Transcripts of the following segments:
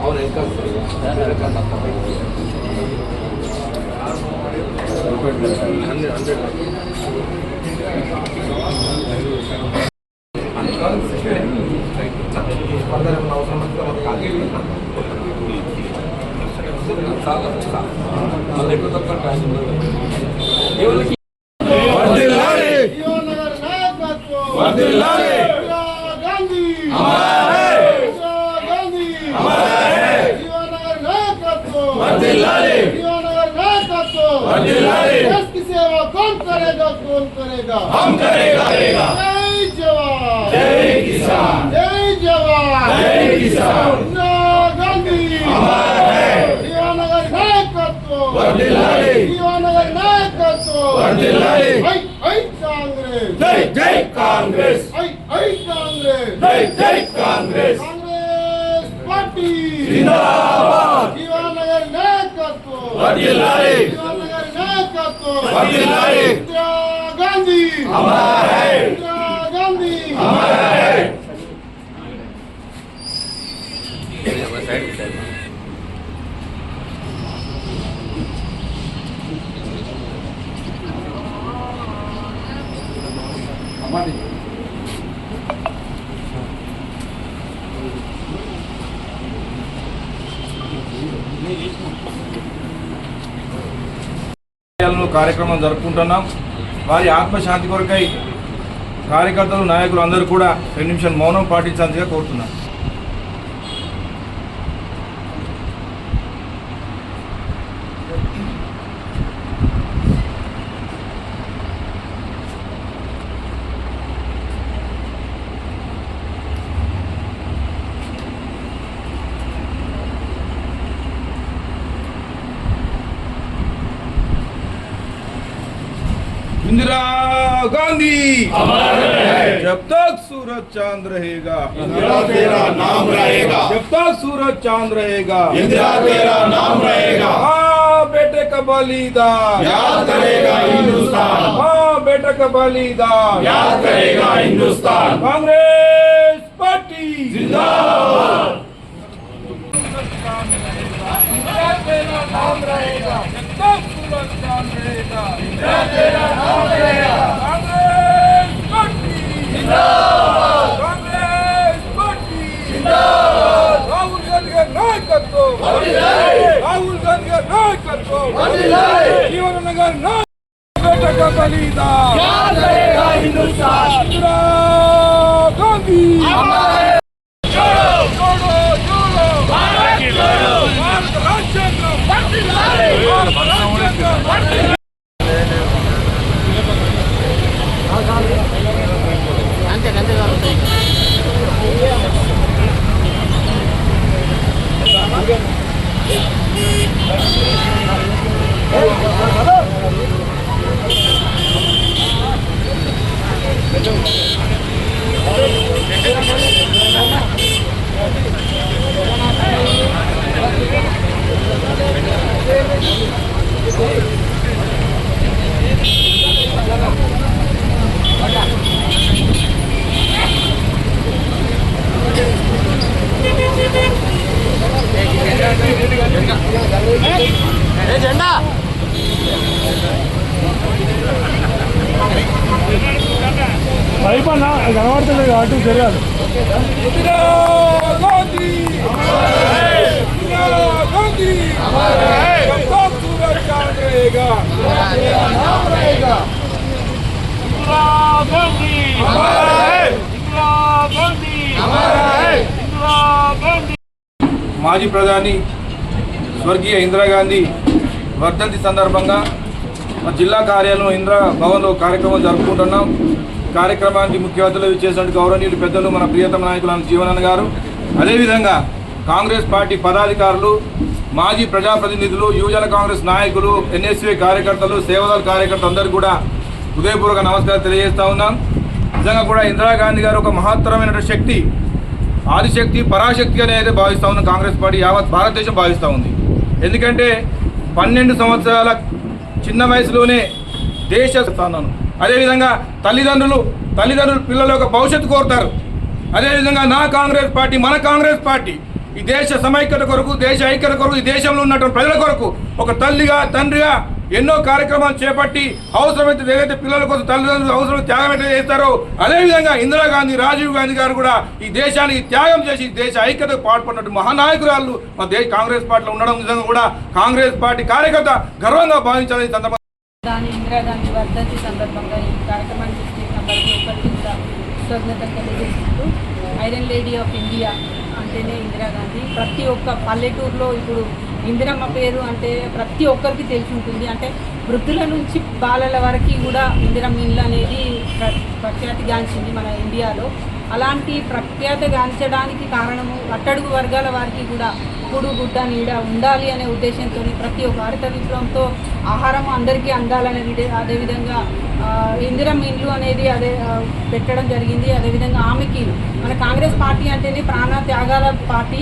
ಅವ್ರು జీవనగర్ నాయకత్వం ఇందిరా గాంధీ देश की सेवा कौन करेगा कौन करेगा हम करेगा जय जवान जय किसान जय जवान जय किसान इंदिरा गांधी जीवनगर नायकत्व जीवनगर नायकत्व ఐ ఐ కాంగ్రెస్ జై జై కాంగ్రెస్ ఐ ఐ కాంగ్రెస్ జై జై కాంగ్రెస్ కాంగ్రెస్ పార్టీ జిందాబాద్ జీవనగర్ నాయకత్వం వర్ధిల్లాలి. జీవనగర్ నాయకత్వం వర్ధిల్లాలి. ఇందిరా గాంధీ అమర్ హై ఇందిరా గాంధీ అమర్ హై కార్యాలయంలో కార్యక్రమం జరుపుకుంటున్నాం. వారి ఆత్మశాంతి కొరకై కార్యకర్తలు నాయకులు అందరూ కూడా రెండు నిమిషాలు మౌనం పాటించాల్సిగా కోరుతున్నాం. इंदिरा गांधी। जब तक सूरज चाँद रहेगा। इंदिरा तेरा नाम रहेगा। जब तक सूरज चाँद रहेगा। इंदिरा तेरा नाम रहेगा। हाँ बेटे का बलिदान। याद करेगा हिंदुस्तान। हाँ बेटे का बलिदान। याद करेगा हिंदुस्तान। कांग्रेस पार्टी। जिंदाबाद। इंदिरा तेरा नाम रहेगा। रातो राहुल गांधीअ नो श न జెండా అయిపోయినా కనబడుతుంది అటు జరగాలి గాంధీ! గాంధీ! चांद रहेगा नाम रहेगा इंदिरा गांधी हमारा है इंदिरा गांधी हमारा है इंदिरा गांधी మాజీ ప్రధాని స్వర్గీయ ఇందిరాగాంధీ వర్ధంతి సందర్భంగా మా జిల్లా కార్యాలయం ఇందిరా భవన్లో కార్యక్రమం జరుపుకుంటున్నాం కార్యక్రమానికి ముఖ్య అతిథులు చేసినట్టు గౌరవనీయులు పెద్దలు మన ప్రియతమ నాయకులు జీవనన్న గారు అదేవిధంగా కాంగ్రెస్ పార్టీ పదాధికారులు మాజీ ప్రజాప్రతినిధులు యువజన కాంగ్రెస్ నాయకులు ఎన్ఎస్వి కార్యకర్తలు సేవదళ కార్యకర్తలు అందరూ కూడా హృదయపూర్వక నమస్కారం తెలియజేస్తా ఉన్నాం. నిజంగా కూడా ఇందిరాగాంధీ గారు ఒక మహత్తరమైన శక్తి ఆదిశక్తి పరాశక్తి అనేది భావిస్తూ ఉన్నాం కాంగ్రెస్ పార్టీ యావత్ భారతదేశం భావిస్తూ ఉంది. ఎందుకంటే పన్నెండు సంవత్సరాల చిన్న వయసులోనే దేశ స్థానం. అదేవిధంగా తల్లిదండ్రులు తల్లిదండ్రులు పిల్లల యొక్క భవిష్యత్తు కోరుతారు. అదేవిధంగా నా కాంగ్రెస్ పార్టీ మన కాంగ్రెస్ పార్టీ ఈ దేశ సమైక్యత కొరకు దేశ ఐక్యత కొరకు ఈ దేశంలో ఉన్నటువంటి ప్రజల కొరకు ఒక తల్లిగా తండ్రిగా ఎన్నో కార్యక్రమాలు చేపట్టి అవసరమైతే ఏదైతే పిల్లల కోసం తల్లిదండ్రులు అవసరం త్యాగం అయితే చేస్తారో అదేవిధంగా ఇందిరాగాంధీ రాజీవ్ గాంధీ గారు కూడా ఈ దేశానికి త్యాగం చేసి దేశ ఐక్యతకు పాల్పడినట్టు మహానాయకురాలు మా దేశ కాంగ్రెస్ పార్టీలో ఉండడం నిజంగా కూడా కాంగ్రెస్ పార్టీ కార్యకర్త గర్వంగా భావించాలని సందర్భంగా దాని ఇందిరాగాంధీ వర్ధంతి సందర్భంగా ఈ కార్యక్రమాన్ని ప్రతి ఒక్కరికి కూడా కృతజ్ఞతలు తెలియజేసుకుంటూ ఐరన్ లేడీ ఆఫ్ ఇండియా అంటేనే ఇందిరాగాంధీ ప్రతి ఒక్క పల్లెటూరులో ఇప్పుడు ఇందిరమ్మ పేరు అంటే ప్రతి ఒక్కరికి తెలిసి ఉంటుంది. అంటే వృద్ధుల నుంచి బాలల వరకు కూడా ఇందిరమ్మ ఇల్లు అనేది ప్ర- ప్రఖ్యాతిగాంచింది మన ఇండియాలో. అలాంటి ప్రఖ్యాతగాంచడానికి కారణము అట్టడుగు వర్గాల వారికి కూడా కూడు గుడ్డ నీడ ఉండాలి అనే ఉద్దేశంతో ప్రతి ఒక్క హరిత విప్లవంతో ఆహారం అందరికీ అందాలనేది అదేవిధంగా ఇందిరం ఇండ్లు అనేది అదే పెట్టడం జరిగింది. అదేవిధంగా ఆమెకి మన కాంగ్రెస్ పార్టీ అంటేనే ప్రాణ త్యాగాల పార్టీ.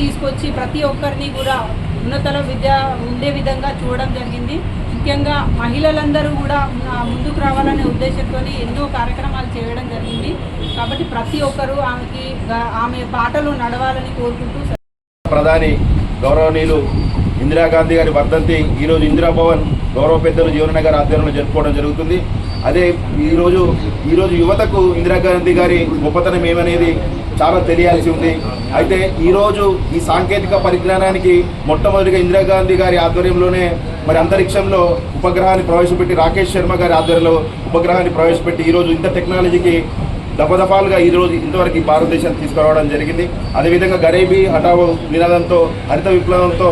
తీసుకొచ్చి ప్రతి ఒక్కరిని కూడా ఉన్నతల విద్య ఉండే విధంగా చూడడం జరిగింది. ముఖ్యంగా మహిళలందరూ కూడా ముందుకు రావాలనే ఉద్దేశంతో ఎన్నో కార్యక్రమాలు చేయడం జరిగింది. కాబట్టి ప్రతి ఒక్కరూ ఆమెకి ఆమె బాటలో నడవాలని కోరుకుంటూ ప్రధాని గౌరవనీయులు ఇందిరాగాంధీ గారి వర్ధంతి ఈరోజు ఇందిరాభవన్ గౌరవ పెద్దలు జీవనగర్ ఆధ్వర్యంలో జరుపుకోవడం జరుగుతుంది. అదే ఈరోజు ఈరోజు యువతకు ఇందిరాగాంధీ గారి గొప్పతనం ఏమనేది చాలా తెలియాల్సి ఉంది. అయితే ఈరోజు ఈ సాంకేతిక పరిజ్ఞానానికి మొట్టమొదటిగా ఇందిరాగాంధీ గారి ఆధ్వర్యంలోనే మరి అంతరిక్షంలో ఉపగ్రహాన్ని ప్రవేశపెట్టి రాకేష్ శర్మ గారి ఆధ్వర్యంలో ఉపగ్రహాన్ని ప్రవేశపెట్టి ఈరోజు ఇంత టెక్నాలజీకి దఫదఫాలుగా ఈ రోజు ఇంతవరకు ఈ భారతదేశాన్ని తీసుకురావడం జరిగింది. అదేవిధంగా గరీబీ హఠావో నినాదంతో హరిత విప్లవంతో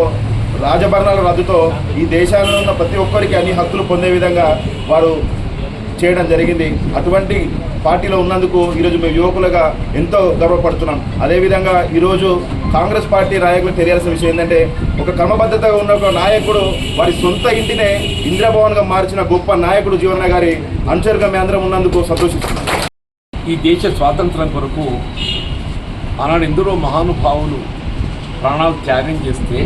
రాజభరణాల రద్దుతో ఈ దేశాల్లో ఉన్న ప్రతి ఒక్కరికి అన్ని హక్కులు పొందే విధంగా వారు చేయడం జరిగింది. అటువంటి పార్టీలో ఉన్నందుకు ఈరోజు మేము యువకులుగా ఎంతో గర్వపడుతున్నాం. అదేవిధంగా ఈరోజు కాంగ్రెస్ పార్టీ నాయకులు తెలియాల్సిన విషయం ఏంటంటే ఒక క్రమబద్ధతగా ఉన్న ఒక నాయకుడు వారి సొంత ఇంటినే ఇందిరాభవన్గా మార్చిన గొప్ప నాయకుడు జీవన గారి అనుచరుగా మేంద్రం ఉన్నందుకు సంతోషిస్తున్నాం. ఈ దేశ స్వాతంత్రం కొరకు ఆనాడు ఎందరో మహానుభావులు ప్రాణాలు త్యాగం చేస్తే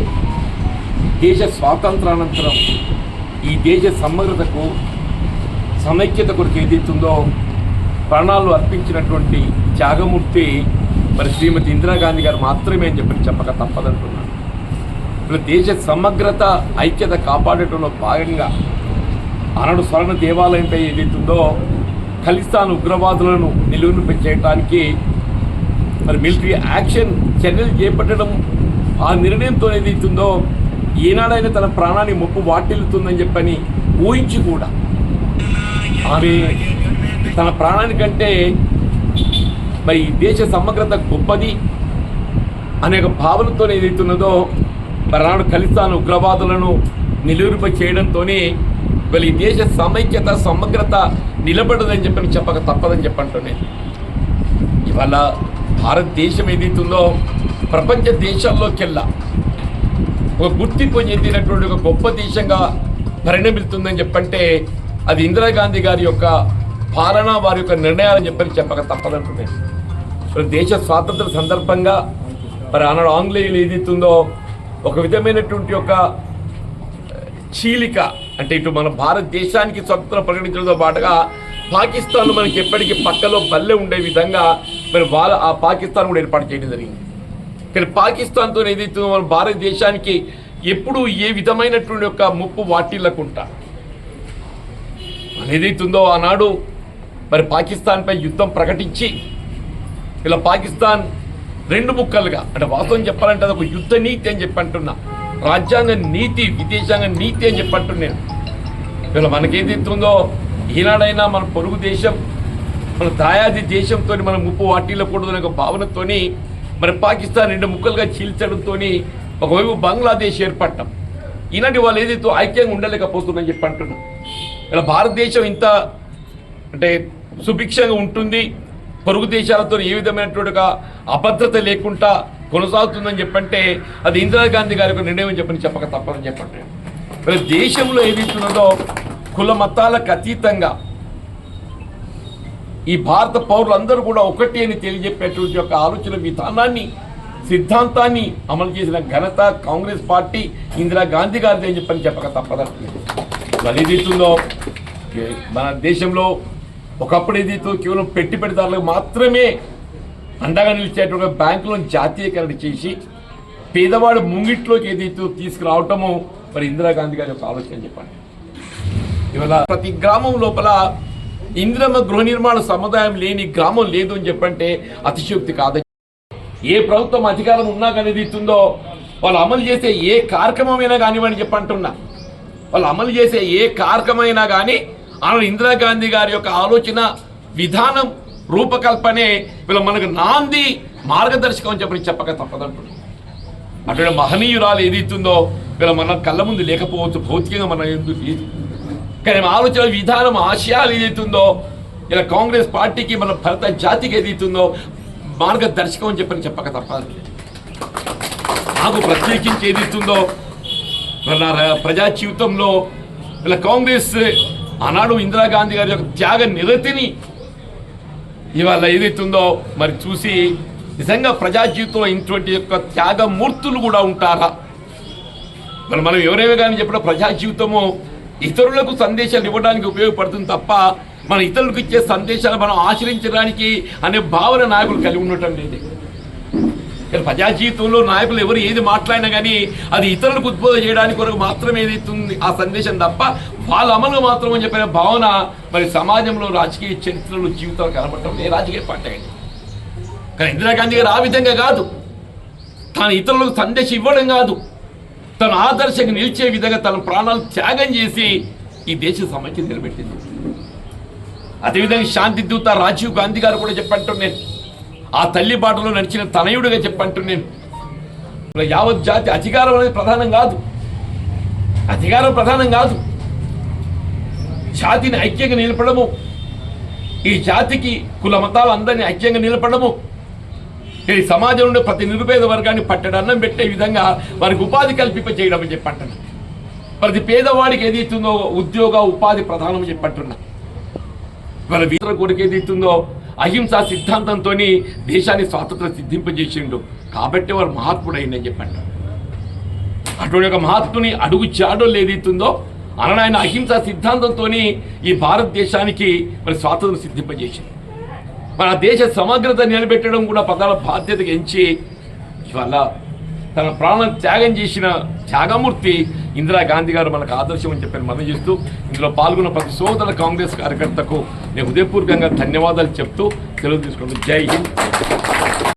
దేశ స్వాతంత్రానంతరం ఈ దేశ సమగ్రతకు సమైక్యత కొరకు ఏదైతుందో ప్రాణాలు అర్పించినటువంటి త్యాగమూర్తి మరి శ్రీమతి ఇందిరాగాంధీ గారు మాత్రమే అని చెప్పి చెప్పక తప్పదంటున్నాను ఇప్పుడు దేశ సమగ్రత ఐక్యత కాపాడటంలో భాగంగా ఆనాడు స్వర్ణ దేవాలయంపై ఏదైతుందో ఖలిస్తాన్ ఉగ్రవాదులను నిలువును చేయడానికి మరి మిలిటరీ యాక్షన్ చర్యలు చేపట్టడం ఆ నిర్ణయంతో ఏదైతుందో ఈనాడైనా తన ప్రాణాన్ని ముప్పు వాటిల్లుతుందని చెప్పని ఊహించి కూడా ఆమె తన ప్రాణానికంటే మరి ఈ దేశ సమగ్రత గొప్పది అనే ఒక భావనతో ఏదైతున్నదో మరి నాడు ఖలిస్తాన్ ఉగ్రవాదులను నిలువురిపై చేయడంతోనే వీళ్ళ ఈ దేశ సమైక్యత సమగ్రత నిలబడదని చెప్పని చెప్పక తప్పదని చెప్పంటూనే ఇవాళ భారతదేశం ఏదైతుందో ప్రపంచ దేశాల్లోకెల్లా ఒక గుర్తింపు చెందినటువంటి ఒక గొప్ప దేశంగా పరిణమిస్తుందని చెప్పంటే అది ఇందిరాగాంధీ గారి యొక్క పాలన వారి యొక్క నిర్ణయాలని చెప్పని చెప్పక తప్పదంటున్నాను మరి దేశ స్వాతంత్ర సందర్భంగా మరి ఆనాడు ఆంగ్లేయులు ఏదైతుందో ఒక విధమైనటువంటి ఒక చీలిక అంటే ఇటు మన భారతదేశానికి స్వతంత్రం ప్రకటించడంతో పాటుగా పాకిస్తాన్ మనకి ఎప్పటికీ పక్కలో బల్లె ఉండే విధంగా మరి వాళ్ళ ఆ పాకిస్తాన్ కూడా ఏర్పాటు చేయడం జరిగింది. కానీ పాకిస్తాన్తో ఏదైతుందో మన భారతదేశానికి ఎప్పుడు ఏ విధమైనటువంటి యొక్క ముప్పు వాటిల్లకుంటా. ఏదైతుందో ఆనాడు మరి పాకిస్తాన్పై యుద్ధం ప్రకటించి ఇలా పాకిస్తాన్ రెండు ముక్కలుగా అంటే వాస్తవం చెప్పాలంటే అది ఒక యుద్ధ నీతి అని చెప్పి అంటున్నా రాజ్యాంగ నీతి విదేశాంగ నీతి అని చెప్పి అంటున్నాను ఇలా మనకేదైతుందో ఈనాడైనా మన పొరుగు దేశం మన దాయాది దేశంతో మనం ముప్పు వాటిల్లకూడదు అనే ఒక భావనతోని మరి పాకిస్తాన్ రెండు ముక్కలుగా చీల్చడంతో ఒకవైపు బంగ్లాదేశ్ ఏర్పడటం ఈనాటి వాళ్ళు ఏదైతే ఐక్యంగా ఉండలేకపోతుందని చెప్పి అంటున్నాం ఇలా భారతదేశం ఇంత అంటే సుభిక్షంగా ఉంటుంది పొరుగు దేశాలతో ఏ విధమైనటువంటి అభద్రత లేకుండా కొనసాగుతుందని చెప్పంటే అది ఇందిరాగాంధీ గారి యొక్క నిర్ణయం చెప్పని చెప్పక తప్పదని చెప్పండి. మరి దేశంలో ఏదైతున్నదో కుల మతాలకు అతీతంగా ఈ భారత పౌరులందరూ కూడా ఒకటి అని తెలియజెప్పేటువంటి యొక్క ఆలోచన విధానాన్ని సిద్ధాంతాన్ని అమలు చేసిన ఘనత కాంగ్రెస్ పార్టీ ఇందిరాగాంధీ గారిది అని చెప్పని చెప్పక తప్పదండి మరి ఏదైతుందో మన దేశంలో ఒకప్పుడు ఏదైతే కేవలం పెట్టి పెడతారులకు మాత్రమే అండగా నిలిచేటువంటి బ్యాంకులను జాతీయకరణ చేసి పేదవాడు ముంగిట్లోకి ఏదైతే తీసుకురావటము మరి ఇందిరాగాంధీ గారి యొక్క ఆలోచన చెప్పండి. ఇవాళ ప్రతి గ్రామం లోపల ఇందిరమ్మ గృహ నిర్మాణ సముదాయం లేని గ్రామం లేదు అని చెప్పంటే అతిశయోక్తి కాదు ఏ ప్రభుత్వం అధికారం ఉన్నా కానీ ఇస్తుందో వాళ్ళు అమలు చేసే ఏ కార్యక్రమమైనా కానివ్వని చెప్పంటున్నా. వాళ్ళు అమలు చేసే ఏ కార్యక్రమైనా కానీ ఆనాడు ఇందిరాగాంధీ గారి యొక్క ఆలోచన విధానం రూపకల్పనే వీళ్ళ మనకు నాంది మార్గదర్శకం అని చెప్పి చెప్పక తప్పదంటున్నాం. అటువంటి మహనీయురాలు ఏదైతుందో వీళ్ళ మన కళ్ళ ముందు లేకపోవచ్చు భౌతికంగా మన ఎందుకు లేదు. కానీ ఆలోచన విధానం ఆశయాలు ఏదైతుందో ఇలా కాంగ్రెస్ పార్టీకి మన భరత జాతికి ఏదైతుందో మార్గదర్శకం అని చెప్పని చెప్పక తప్పదు. నాకు ప్రత్యేకించి ఏదైతుందో మరి నా ప్రజా జీవితంలో ఇలా కాంగ్రెస్ ఆనాడు ఇందిరాగాంధీ గారి యొక్క త్యాగ నిరతిని ఇవాళ ఏదైతుందో మరి చూసి నిజంగా ప్రజా జీవితంలో ఇటువంటి యొక్క త్యాగమూర్తులు కూడా ఉంటారా? మరి మనం ఎవరేమో కానీ చెప్పిన ప్రజా జీవితము ఇతరులకు సందేశాలు ఇవ్వడానికి ఉపయోగపడుతుంది తప్ప మన ఇతరులకు ఇచ్చే సందేశాలు మనం ఆచరించడానికి అనే భావన నాయకులు కలిగి ఉండటం లేదు. ఇక్కడ ప్రజా జీవితంలో నాయకులు ఎవరు ఏది మాట్లాడినా కానీ అది ఇతరులకు ఉద్బోధ చేయడానికి కొరకు మాత్రమే ఏదైతుంది ఆ సందేశం తప్ప వాళ్ళ అమలు మాత్రం అని చెప్పిన భావన మరి సమాజంలో రాజకీయ చరిత్రలో జీవితాలు కనబడటం ఏ రాజకీయ పార్టీ అయినా కానీ ఇందిరాగాంధీ గారు ఆ విధంగా కాదు. తాను ఇతరులకు సందేశం ఇవ్వడం కాదు. తను ఆదర్శకు నిలిచే విధంగా తన ప్రాణాలు త్యాగం చేసి ఈ దేశ సమస్య నిలబెట్టింది. అదేవిధంగా శాంతి దూత రాజీవ్ గాంధీ గారు కూడా చెప్పంటూ నేను ఆ తల్లి బాటలో నడిచిన తనయుడిగా చెప్పంటూ నేను ఇలా యావత్ జాతి అధికారం అనేది ప్రధానం కాదు. అధికారం ప్రధానం కాదు. జాతిని ఐక్యంగా నిలపడము. ఈ జాతికి కుల మతాలు అందరినీ ఐక్యంగా నిలపడము. ఈ సమాజం నుండి ప్రతి నిరుపేద వర్గాన్ని పట్టడి అన్నం పెట్టే విధంగా వారికి ఉపాధి కల్పింప చేయడం అని చెప్పంటున్నా ప్రతి పేదవాడికి ఏది ఇస్తుందో ఉద్యోగ ఉపాధి ప్రధానం చెప్పంటున్నా వాళ్ళ వీర కొడుకు ఏది ఇస్తుందో అహింసా సిద్ధాంతంతో దేశాన్ని స్వాతంత్రం సిద్ధింపజేసిండు. కాబట్టి వారు మహాత్ముడు అయిందని చెప్పండి. అటువంటి ఒక మహాత్ముని అడుగు చాడోళ్ళు ఏదైతుందో అనగా ఆయన అహింసా సిద్ధాంతంతో ఈ భారతదేశానికి మరి స్వాతంత్రం సిద్ధింపజేసింది మన దేశ సమగ్రత నిలబెట్టడం కూడా పదాల బాధ్యతగా ఎంచి ఇవాళ తన ప్రాణం త్యాగం చేసిన త్యాగమూర్తి ఇందిరాగాంధీ గారు మనకు ఆదర్శం అని చెప్పి మనం చేస్తూ ఇందులో పాల్గొన్న ప్రతి సోదర కాంగ్రెస్ కార్యకర్తకు నేను హృదయపూర్వకంగా ధన్యవాదాలు చెప్తూ తెలుగు తీసుకుంటూ జై హింద్.